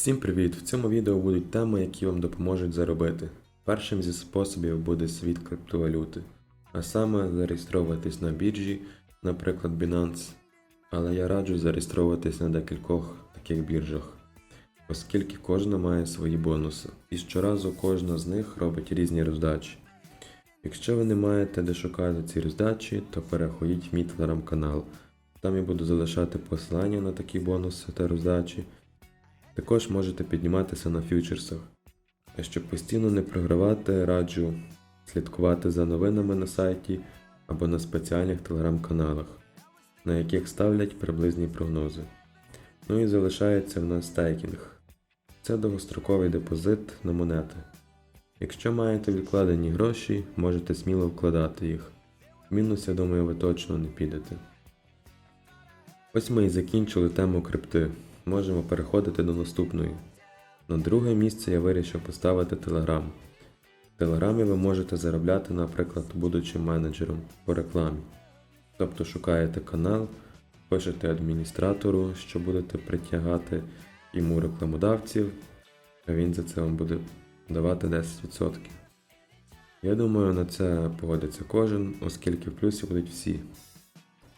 Всім привіт! В цьому відео будуть теми, які вам допоможуть заробити. Першим зі способів буде світ криптовалюти, а саме зареєструватись на біржі, наприклад Binance, але я раджу зареєструватись на декількох таких біржах, оскільки кожна має свої бонуси, і щоразу кожна з них робить різні роздачі. Якщо ви не маєте де шукати ці роздачі, то переходіть в мій телеграм-канал. Там я буду залишати посилання на такі бонуси та роздачі. Також можете підніматися на фьючерсах. А щоб постійно не програвати, раджу слідкувати за новинами на сайті або на спеціальних телеграм-каналах, на яких ставлять приблизні прогнози. Ну і залишається в нас стейкінг. Це довгостроковий депозит на монети. Якщо маєте відкладені гроші, можете сміло вкладати їх. В мінус, я думаю, ви точно не підете. Ось ми і закінчили тему крипти. Можемо переходити до наступної. На друге місце я вирішив поставити Telegram. В Телеграмі ви можете заробляти, наприклад, будучи менеджером по рекламі. Тобто шукаєте канал, пишете адміністратору, що будете притягати йому рекламодавців, а він за це вам буде давати 10%. Я думаю, на це погодиться кожен, оскільки в плюсі будуть всі.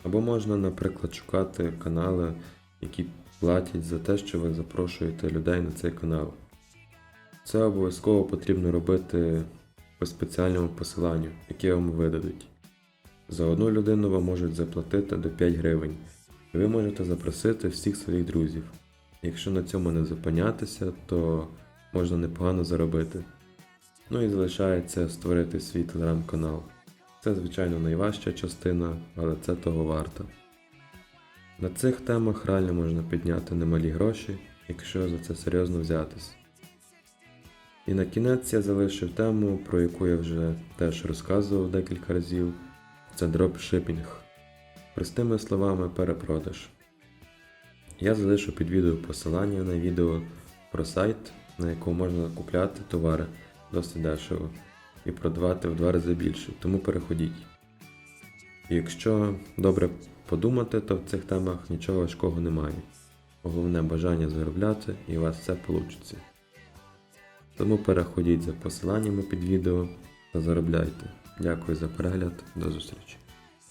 Або можна, наприклад, шукати канали, які платять за те, що ви запрошуєте людей на цей канал. Це обов'язково потрібно робити по спеціальному посиланню, яке вам видадуть. За одну людину вам можуть заплатити до 5 гривень, і ви можете запросити всіх своїх друзів. Якщо на цьому не зупинятися, то можна непогано заробити. Ну і залишається створити свій телеграм-канал. Це, звичайно, найважча частина, але це того варто. На цих темах реально можна підняти немалі гроші, якщо за це серйозно взятись. І на кінець я залишив тему, про яку я вже теж розказував декілька разів. Це дропшипінг. Простими словами, перепродаж. Я залишу під відео посилання на відео про сайт, на якому можна купляти товари досить дешево і продавати в два рази більше, тому переходіть. І якщо добре подумати, то в цих темах нічого важкого немає. Головне бажання заробляти і у вас все вийде. Тому переходіть за посиланнями під відео та заробляйте. Дякую за перегляд, до зустрічі.